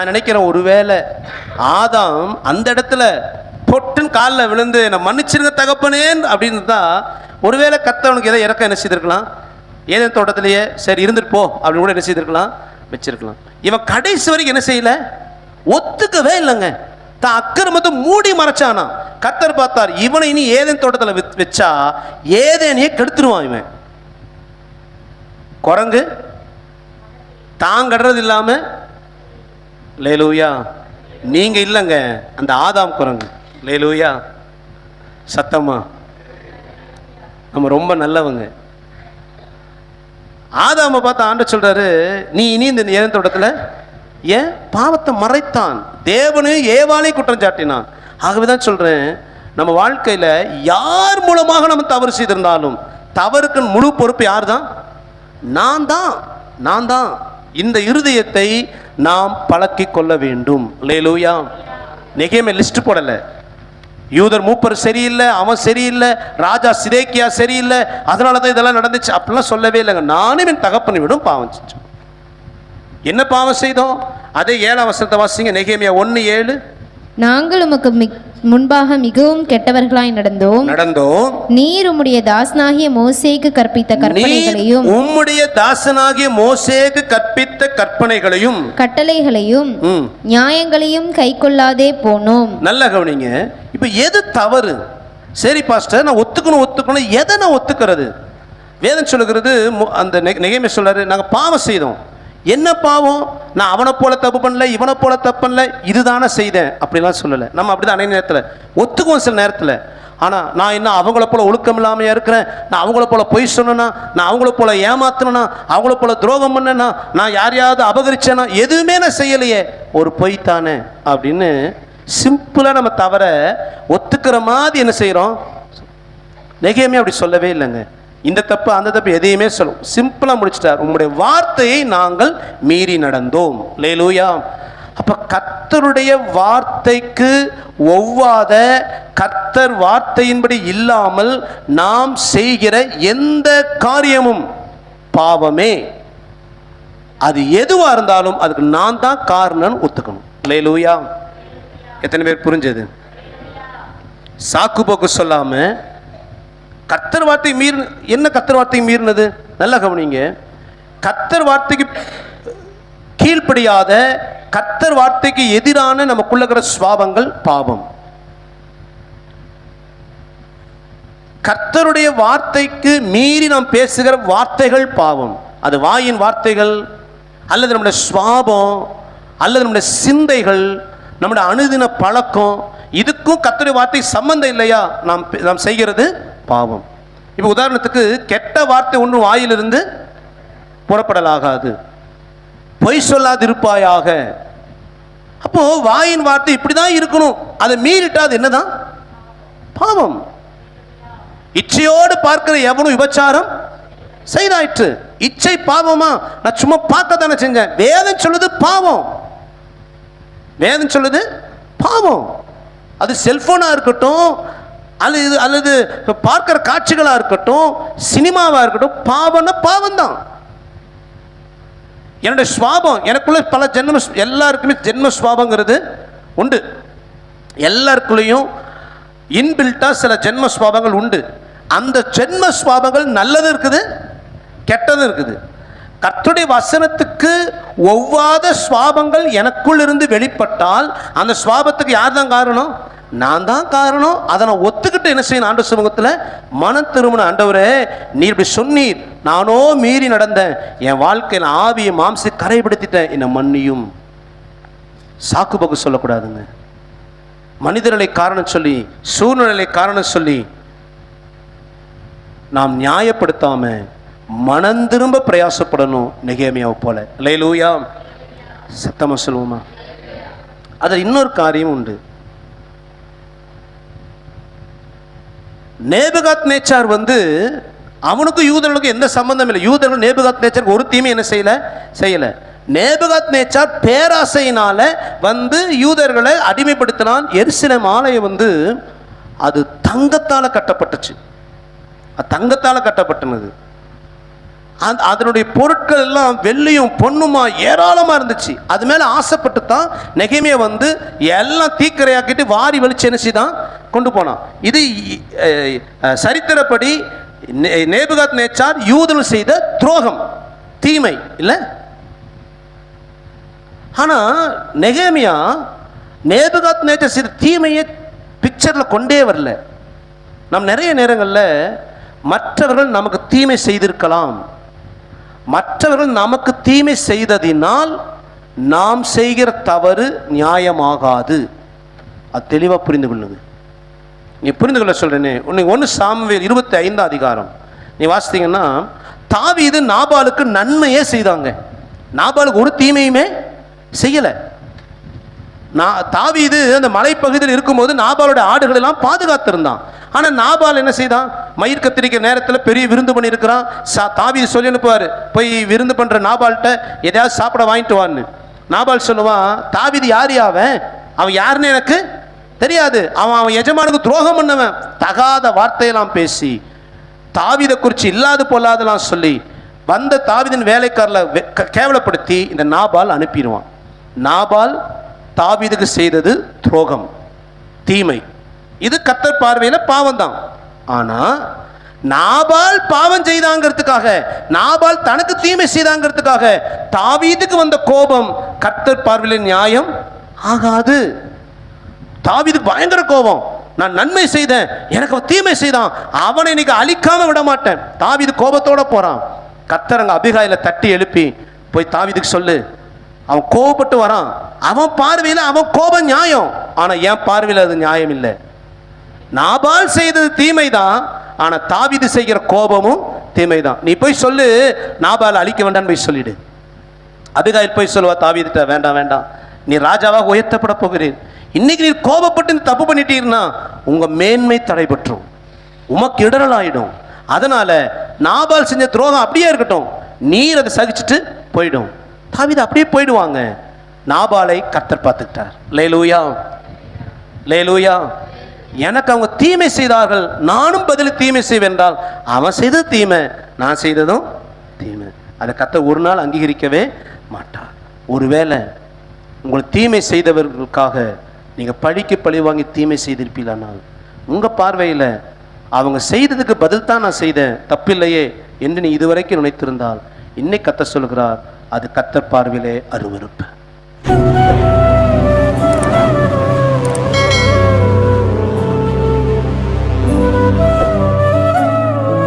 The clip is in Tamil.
நான் நினைக்கிறேன் ஒருவேளை ஆதாம் அந்த இடத்துல பொட்டுன்னு காலில் விழுந்து என்னை மன்னிச்சிருங்க தகப்பனேன் அப்படின்னு தான் ஒருவேளை கத்தவனுக்கு ஏதோ இறக்க என்ன செய்திருக்கலாம்? ஏதேன் தோட்டத்திலேயே சரி இருந்துட்டு போ அப்படின்னு கூட என்ன செய்திருக்கலாம்? வச்சிருக்கலாம். இவன் கடைசி வரைக்கும் என்ன செய்யல? ஒத்துக்கவே இல்லைங்க. தான் அக்கிரமத்தை மூடி மறைச்சானா? கத்தர் பார்த்தார் இவனை இனி ஏதேன் தோட்டத்தில் வித்- வச்சா ஏதேனையே கெடுத்துருவான் இவன். குரங்கு தான் கடுறது இல்லாம லேலூயா. நீங்க இல்லைங்க அந்த ஆதாம் குரங்கு. லேலூயா. சத்தமா நம்ம ரொம்ப நல்லவங்க. ஆதாம பார்த்து ஆண்ட சொல்றாரு நீ இனி இந்த ஏன் ஏன்? பாவத்தை மறைத்தான். தேவனையும் ஏவாளையும் குற்றம் சாட்டினான். ஆகவே தான் சொல்றேன் நம்ம வாழ்க்கையில யார் மூலமாக நம்ம தவறு செய்திருந்தாலும் தவறுக்கு முழு பொறுப்பு யார் தான் நான் தான் நான் தான் இந்த இருதயத்தை நாம் பழக்கி கொள்ள வேண்டும். லேலூயா நெகேமே லிஸ்ட் போடலை. யூதர் மூப்பர் சரியில்லை அவன் சரியில்லை ராஜா சிதேக்கியா சரியில்லை அதனால தான் இதெல்லாம் நடந்துச்சு. அப்படிலாம் சொல்லவே இல்லைங்க. நானும் என் தகப்பனை விடும் பாவம் செஞ்சோம். என்ன பாவம் செய்தோம்? அதே ஏழாம் வசனத்தை வாசிங்க. நெகேமியா ஒன்று ஏழு. நாங்கள் உமக்கு முன்பாக மிகவும் கெட்டவர்களாய் நடந்தோம். நடந்தோம். நீர் உம்முடைய தாசனாகிய மோசேக்கு கற்பித்த கற்பனைகளையும் உம்முடைய தாசனாகிய மோசேக்கு கற்பித்த கற்பனைகளையும் கட்டளைகளையும் நியாயங்களையும் கைக்கொள்ளாதே போனோம். நல்லா கவனிங்க. இப்போ எது தவறு? சரி பாஸ்டர் நான் ஒத்துக்கணும் ஒத்துக்கணும். எதை நான் ஒத்துக்கிறது? வேதம் சொல்லுகிறது அந்த நெ- நெகேமியா சொல்றாரு நாங்கள் பாவம் செய்தோம். என்ன பாவம்? நான் அவனை போல தப்பு பண்ணல இவனை போல தப்பு பண்ணல இதுதானே செய்தேன். அப்படிலாம் சொல்லலை. நம்ம அப்படிதான் அனைத்து நேரத்தில் ஒத்துக்குவோம் சில நேரத்தில். ஆனால் நான் இன்னும் அவங்கள போல ஒழுக்கம் இல்லாமையாக இருக்கிறேன்? நான் அவங்கள போல பொய் சொன்னேனா? நான் அவங்கள போல ஏமாத்தினா அவங்கள போல துரோகம் பண்ணனா? நான் யாரையாவது அபகரிச்சேனா? எதுவுமே நான் செய்யலையே. ஒரு பொய் தானே? அப்படின்னு சிம்பிளாக நம்ம தவிர ஒத்துக்கிற மாதிரி என்ன செய்கிறோம் நெகையுமே அப்படி சொல்லவே இல்லைங்க. இந்த தப்பு அந்த தப்பு எதையுமே சொல்லும் சிம்பிளாக முடிச்சிட்டார். உங்களுடைய வார்த்தையை நாங்கள் மீறி நடந்தோம். லேலூயா அப்போ கர்த்தருடைய வார்த்தைக்கு ஒவ்வாத கர்த்தர் வார்த்தையின்படி இல்லாமல் நாம் செய்கிற எந்த காரியமும் பாவமே. அது எதுவாக இருந்தாலும் அதுக்கு நான் தான் காரணம்னு ஒத்துக்கணும். லேலூயா எத்தனை பேர் புரிஞ்சது? சாக்கு போக்கு சொல்லாமல் கத்தர் வார்த்தை மீறி என்ன கத்தர் வார்த்தை மீறினது? நல்லா கவனிங்க. கத்தர் வார்த்தைக்கு கீழ்ப்படியாத கத்தர் வார்த்தைக்கு எதிரான நமக்குள்ளகிற இருக்கிற சுவாபங்கள் பாவம். கர்த்தருடைய வார்த்தைக்கு மீறி நாம் பேசுகிற வார்த்தைகள் பாவம். அது வாயின் வார்த்தைகள் அல்லது நம்முடைய சுவாபம் அல்லது நம்முடைய சிந்தைகள் நம்முடைய அணுதின பழக்கம் இதுக்கும் கத்தருடைய வார்த்தை சம்பந்தம் இல்லையா? நாம் நாம் செய்கிறது பாவம். இப்போ உதாரணத்துக்கு கெட்ட வார்த்தை ஒன்று வாயிலிருந்து புறப்படலாகாது. பொய் சொல்லாதிருப்பாயாக. அப்போ வாயின் வார்த்தை இப்படி தான் இருக்கணும். அதை மீறிட்டா அது என்னதான்? பாவம். இச்சையோடு பார்க்கிற எவனும் விபச்சாரம் செய்தாயிற்று. இச்சை பாவமா? நான் சும்மா பார்க்க தானே செஞ்சேன். வேதம் சொல்லுது பாவம். வேதம் சொல்லுது பாவம். அது செல்போனாக இருக்கட்டும் அல்லது அல்லது பார்க்குற காட்சிகளாக இருக்கட்டும் சினிமாவாக இருக்கட்டும் பாவம்னா பாவம் தான் என்னுடைய சுவாபம் எனக்குள்ள பல ஜென்ம எல்லாருக்குமே ஜென்ம சுவாபங்கிறது உண்டு. எல்லாருக்குள்ளேயும் இன்பில்ட்டாக சில ஜென்ம சுவாபங்கள் உண்டு. அந்த ஜென்ம சுவாபங்கள் நல்லதும் இருக்குது கெட்டதும் இருக்குது. கர்த்தருடைய வசனத்துக்கு ஒவ்வாத சுவாபங்கள் எனக்குள் இருந்து வெளிப்பட்டால் அந்த சுவாபத்துக்கு யார் தான் காரணம்? நான் தான் காரணம். அதை நான் ஒத்துக்கிட்டு என்ன செய்யணும்? ஆண்டு சமூகத்தில் மன திருமண ஆண்டவரே நீ இப்படி சொன்னீர். நானோ மீறி நடந்தேன். என் வாழ்க்கையில் ஆவியை மாம்சி கரைப்படுத்திட்டேன். என்னை மன்னியும். சாக்குபோக்கு சொல்லக்கூடாதுங்க. மனிதர்களை காரணம் சொல்லி சூழ்நிலை காரணம் சொல்லி நாம் நியாயப்படுத்தாம மனம் திரும்ப பிரயாசப்படணும் நெகேமியாவை போல. லேலூயா சத்தமாக சொல்லுவோமா? அதில் இன்னொரு காரியம் உண்டு. நேபகாத் நேச்சார் வந்து அவனுக்கும் யூதர்களுக்கும் எந்த சம்பந்தம் இல்லை. யூதர்கள் நேபகாத் நேச்சருக்கு ஒரு தீமை என்ன செய்யலை? செய்யலை. நேபகாத் நேச்சார் பேராசையினால் வந்து யூதர்களை அடிமைப்படுத்தினான். எரிசில ஆலயம் வந்து அது தங்கத்தால் கட்டப்பட்டுச்சு. அது தங்கத்தால் கட்டப்பட்டனது. அந்த அதனுடைய பொருட்கள் எல்லாம் வெள்ளியும் பொண்ணுமா ஏராளமாக இருந்துச்சு. அது மேலே ஆசைப்பட்டு தான் நெகைமையை வந்து எல்லாம் தீக்கரையாக்கிட்டு வாரி வெளிச்சு என்ன தான் கொண்டு போனான். இது சரித்திரப்படி நே- நேபுகாத் நேச்சார் யூதர்கள் செய்த துரோகம் தீமை இல்லை? ஆனால் நெகேமியா நேபுகாத் நேச்சர் செய்த தீமையை பிக்சரில் கொண்டே வரல. நம் நிறைய நேரங்களில் மற்றவர்கள் நமக்கு தீமை செய்திருக்கலாம். மற்றவர்கள் நமக்கு தீமை செய்ததினால் நாம் செய்கிற தவறு நியாயமாகாது. அது தெளிவாக புரிந்து கொள்ளுது நீ புரிந்து கொள்ள சொல்கிறேனே உன்னை ஒன்று சாமுவேல் இருபத்தி ஐந்தாம் அதிகாரம். நீ வாசித்தீங்கன்னா தாவி இது நாபாலுக்கு நன்மையே செய்தாங்க. நாபாலுக்கு ஒரு தீமையுமே செய்யலை. நான் தாவி இது அந்த மலைப்பகுதியில் இருக்கும்போது நாபாலோட ஆடுகளெல்லாம் பாதுகாத்திருந்தான். ஆனால் நாபால் என்ன செய்தான்? மயிர் கத்திரிக்கிற நேரத்தில் பெரிய விருந்து பண்ணியிருக்கிறான் சா தாவி சொல்லி அனுப்புவார். போய் விருந்து பண்ணுற நாபால்கிட்ட எதையாவது சாப்பிட வாங்கிட்டு வான்னு. நாபால் சொல்லுவான் தாவிது யார் யாவன் அவன்? யாருன்னு எனக்கு தெரியாது. அவன் அவன் எஜமானுக்கு துரோகம் பண்ணவன். தகாத வார்த்தையெல்லாம் பேசி தாவீதை குறித்து இல்லாது பொல்லாதெல்லாம் சொல்லி வந்த தாவிதின் வேலைக்காரில் க- கேவலப்படுத்தி இந்த நாபால் அனுப்பிடுவான். நாபால் தாவிதுக்கு செய்தது துரோகம் தீமை. இது கத்தர் பார்வையில் பாவம் தான் ஆனால் நாபால் பாவம் செய்தாங்கிறதுக்காக நாபால் தனக்கு தீமை செய்தாங்கிறதுக்காக தாவீதுக்கு வந்த கோபம் கத்தர் பார்வையில் நியாயம் ஆகாது. தாவீது பயங்கர கோபம். நான் நன்மை செய்தேன் எனக்கு அவன் தீமை செய்தான் அவனை இன்னைக்கு அழிக்காம விட மாட்டேன் தாவிது கோபத்தோட போறான். கத்தரங்க அபிகாயில தட்டி எழுப்பி போய் தாவிதுக்கு சொல்லு. அவன் கோபப்பட்டு வரான். அவன் பார்வையில் அவன் கோபம் நியாயம். ஆனால் என் பார்வையில் அது நியாயம் இல்லை நாபால் செய்தது தீமை தான் ஆனால் தாவீது செய்கிற கோபமும் தீமை தான் நீ போய் சொல்லு நாபால் அழிக்க வேண்டாம்னு போய் சொல்லிடு. அபிகாயில் போய் சொல்லுவா தாவிதிட்ட வேண்டாம் வேண்டாம். நீ ராஜாவாக உயர்த்தப்பட போகிறீர். இன்னைக்கு நீ கோபப்பட்டு நீ தப்பு பண்ணிட்டீர்னா உங்க மேன்மை தடைபற்றும். உமக்கு இடரல் ஆயிடும். அதனால நாபால் செஞ்ச துரோகம் அப்படியே இருக்கட்டும். நீர் அதை சகிச்சுட்டு போயிடும். தாவிதை அப்படியே போயிடுவாங்க. நாபாலை கத்தர் பார்த்துக்கிட்டார். லேலூயா. லேலூயா. எனக்கு அவங்க தீமை செய்தார்கள் நானும் பதில் தீமை செய்வென்றால் அவன் செய்தது தீமை நான் செய்ததும் தீமை. அதை கத்த ஒரு நாள் அங்கீகரிக்கவே மாட்டார். ஒருவேளை உங்களுக்கு தீமை செய்தவர்களுக்காக நீங்கள் பழிக்கு பழி வாங்கி தீமை செய்திருப்பீங்களானால் உங்கள் பார்வையில் அவங்க செய்ததுக்கு பதில் தான் நான் செய்தேன் தப்பில்லையே என்று நீ இதுவரைக்கும் நினைத்திருந்தால் இன்னைக்கு கத்த சொல்கிறார் அது கத்தர் பார்வையிலே அருவருப்பு.